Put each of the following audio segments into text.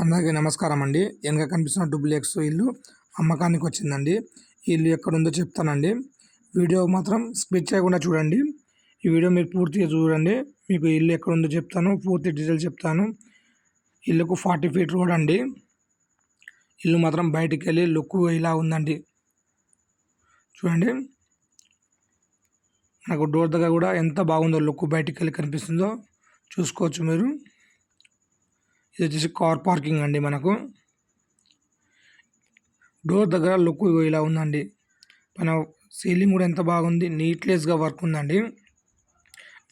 అందరికీ నమస్కారం అండి. వెనక కనిపిస్తున్న డూప్లెక్స్ ఇల్లు అమ్మకానికి వచ్చిందండి. ఇల్లు ఎక్కడ ఉందో చెప్తానండి. వీడియో మాత్రం స్కిప్ చేయకుండా చూడండి. ఈ వీడియో మీరు పూర్తిగా చూడండి. మీకు ఇల్లు ఎక్కడ ఉందో చెప్తాను. పూర్తి డీటెయిల్స్ చెప్తాను. ఇల్లుకు ఫార్టీ ఫీట్ రోడ్ అండి. ఇల్లు మాత్రం బయటికి వెళ్ళి లుక్ ఇలా ఉందండి. చూడండి. నాకు డోర్ దగ్గర కూడా ఎంత బాగుందో లుక్ బయటికి వెళ్ళి కనిపిస్తుందో చూసుకోవచ్చు మీరు. ఇది వచ్చేసి కార్ పార్కింగ్ అండి మనకు. డోర్ దగ్గర లుక్ ఇలా ఉందండి. మన సీలింగ్ కూడా ఎంత బాగుంది నీట్లెస్గా వర్క్ ఉందండి.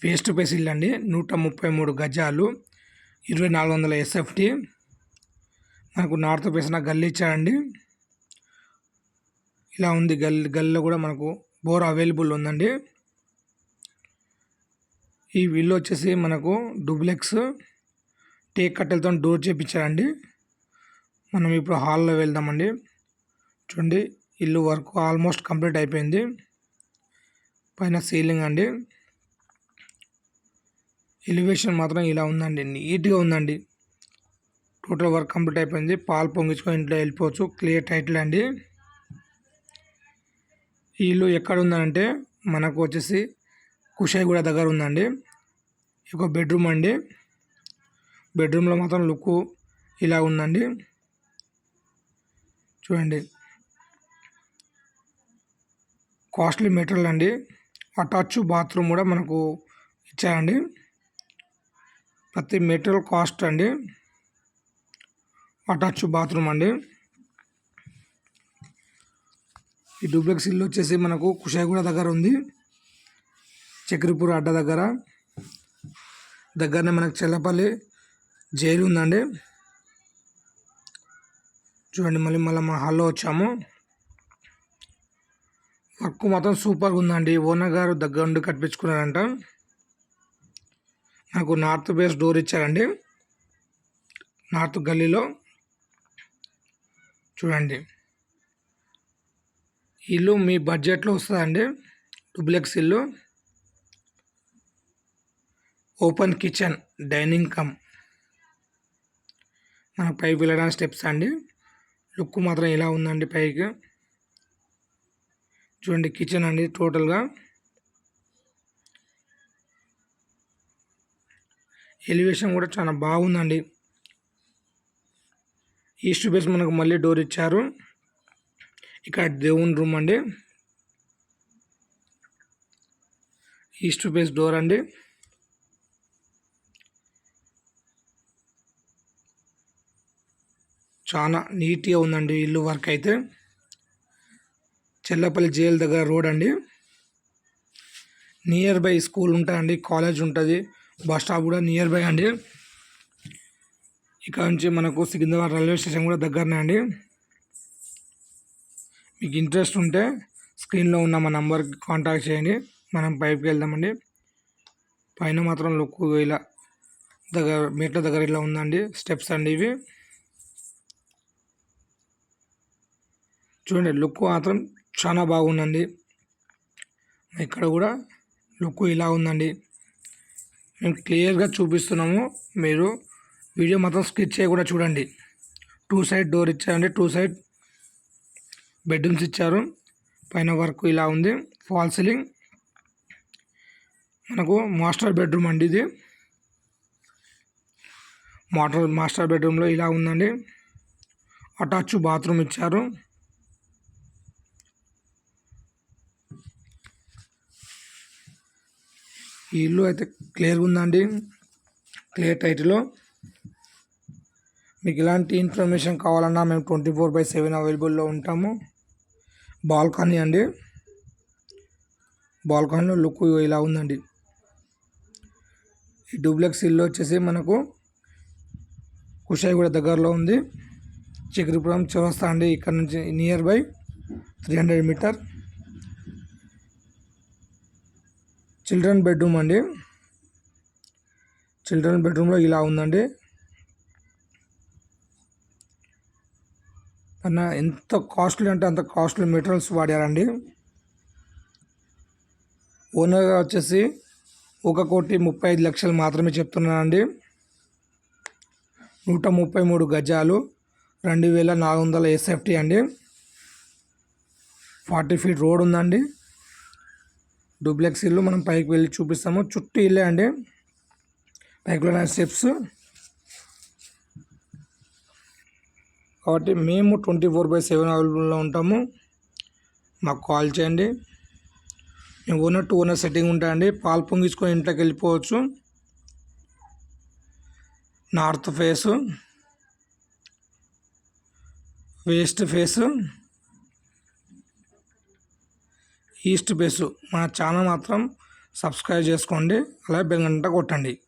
వేస్ట్ పేస్ ఇల్లు అండి నూట ముప్పై మూడు గజాలు ఇరవై నాలుగు వందల ఎస్ఎఫ్టీ. మనకు నార్త్ పేసిన గల్లీ ఇచ్చారండి ఇలా ఉంది గల్లీ గల్లీలో కూడా మనకు బోర్ అవైలబుల్ ఉందండి. ఈ విల్లు వచ్చేసి మనకు డూప్లెక్స్ టేక్ కట్టెలతో డోర్ చేపించారండి. మనం ఇప్పుడు హాల్లో వెళ్దామండి. చూడండి ఇల్లు వర్క్ ఆల్మోస్ట్ కంప్లీట్ అయిపోయింది. పైన సీలింగ్ అండి. ఎలివేషన్ మాత్రం ఇలా ఉందండి నీట్గా ఉందండి. టోటల్ వర్క్ కంప్లీట్ అయిపోయింది. పాలు పొంగించుకొని ఇంట్లో వెళ్ళిపోవచ్చు. క్లియర్ టైటిల్ అండి. ఈ ఇల్లు ఎక్కడ ఉందంటే మనకు వచ్చేసి కుషాయిగూడ దగ్గర ఉందండి. ఒక బెడ్రూమ్ అండి. బెడ్రూమ్లో మాత్రం లుక్ ఇలా ఉందండి. చూడండి. కాస్ట్లీ మెటీరియల్ అండి. అటాచ్ బాత్రూమ్ కూడా మనకు ఇచ్చారండి. ప్రతి మెటీరియల్ కాస్ట్ అండి. అటాచ్ బాత్రూమ్ అండి. ఈ డూప్లెక్స్ ఇల్లు వచ్చేసి మనకు కుషాయిగూడ దగ్గర ఉంది. చక్రపూర్ అడ్డ దగ్గర. దగ్గరనే మనకు చెల్లపల్లి జైలు ఉందండి. చూడండి మళ్ళీ మళ్ళీ మా హాల్లో వచ్చాము. వర్క్ మాత్రం సూపర్గా ఉందండి. ఓనర్ గారు దగ్గర ఉండి కట్టించుకున్నారంట. నాకు నార్త్ బేస్ డోర్ ఇచ్చారండి. నార్త్ గల్లీలో. చూడండి. ఇల్లు మీ బడ్జెట్లో వస్తుందండి. డూప్లెక్స్ ఇల్లు. Open kitchen dining cum. మన పైకి వెళ్ళడానికి స్టెప్స్ అండి. లుక్ మాత్రం ఇలా ఉందండి పైకి? చూడండి కిచెన్ అండి టోటల్గా. ఎలివేషన్ కూడా చాలా బాగుందండి. ఈస్ట్ బేస్ మనకు మళ్ళీ డోర్ ఇచ్చారు. ఇక్కడ దేవుని రూమ్ అండి. ఈస్ట్ బేస్ డోర్ అండి. చాలా నీట్గా ఉందండి ఇల్లు వర్క్ అయితే. చెల్లపల్లి జైల్ దగ్గర రోడ్ అండి. నియర్ బై స్కూల్ ఉంటుందండి కాలేజ్ ఉంటుంది బస్ స్టాప్ కూడా నియర్ బై అండి. ఇక్కడ నుంచి మనకు సికింద్రాబాద్ రైల్వే స్టేషన్ కూడా దగ్గరనే అండి. మీకు ఇంట్రెస్ట్ ఉంటే స్క్రీన్లో ఉన్న మా నంబర్కి కాంటాక్ట్ చేయండి మనం పైప్కి వెళ్దామండి. పైన మాత్రం లుక్ ఇలా దగ్గర మెట్ల దగ్గర ఇలా ఉందండి స్టెప్స్ అండి ఇవి. చూడండి లుక్ మాత్రం చాలా బాగుందండి. ఇక్కడ కూడా లుక్ ఇలా ఉందండి. మేము క్లియర్గా చూపిస్తున్నాము. మీరు వీడియో మాత్రం స్కిచ్ చేయకుండా చూడండి. టూ సైడ్ డోర్ ఇచ్చారండి. టూ సైడ్ బెడ్రూమ్స్ ఇచ్చారు. పైన వర్క్ ఇలా ఉంది. Fall ceiling. మనకు మాస్టర్ బెడ్రూమ్ అండి ఇది. మాటర్ మాస్టర్ బెడ్రూమ్లో ఇలా ఉందండి. అటాచ్ బాత్రూమ్ ఇచ్చారు. ఈ ఇల్లు అయితే క్లియర్గా ఉందండి. క్లియర్ టైటిల్లో మీకు ఇలాంటి ఇన్ఫర్మేషన్ కావాలన్నా మేము ట్వంటీ ఫోర్ బై సెవెన్ అవైలబుల్లో ఉంటాము. బాల్కనీ అండి. బాల్కనీలో లుక్ ఇలా ఉందండి. ఈ డూప్లెక్స్ ఇల్లు వచ్చేసి మనకు కుషాయిగూడ దగ్గరలో ఉంది. చిగురుపురం చౌరస్తా అండి. ఇక్కడ నుంచి near by three hundred metre. Children bedroom అండి. చిల్డ్రన్ బెడ్రూమ్లో ఇలా ఉందండి. అన్న ఎంత కాస్ట్లీ అంటే అంత కాస్ట్లీ మెటీరియల్స్ వాడారండి. ఓనర్ వచ్చేసి ఒక కోటి ముప్పై ఐదు లక్షలు మాత్రమే చెప్తున్నానండి. నూట ముప్పై మూడు గజాలు రెండు వేల నాలుగు వందల ఎస్ఎఫ్టీ అండి. ఫార్టీ ఫీట్ రోడ్ ఉందండి. డూప్లెక్స్ ఇల్లు మనం పైకి వెళ్ళి చూపిస్తాము. చుట్టూ ఇల్లే అండి. పైకి వెళ్ళిన స్టెప్స్. కాబట్టి మేము ట్వంటీ ఫోర్ బై సెవెన్ అవైలబుల్లో ఉంటాము. మాకు కాల్ చేయండి. మేము ఓనర్ టు ఓనర్ సెట్టింగ్ ఉంటాయండి పాలు పొంగించుకొని ఇంట్లోకి వెళ్ళిపోవచ్చు. North face west face. East face మన ఛానల్ మాత్రం సబ్స్క్రైబ్ చేసుకోండి అలాగే బెల్ గంట కొట్టండి.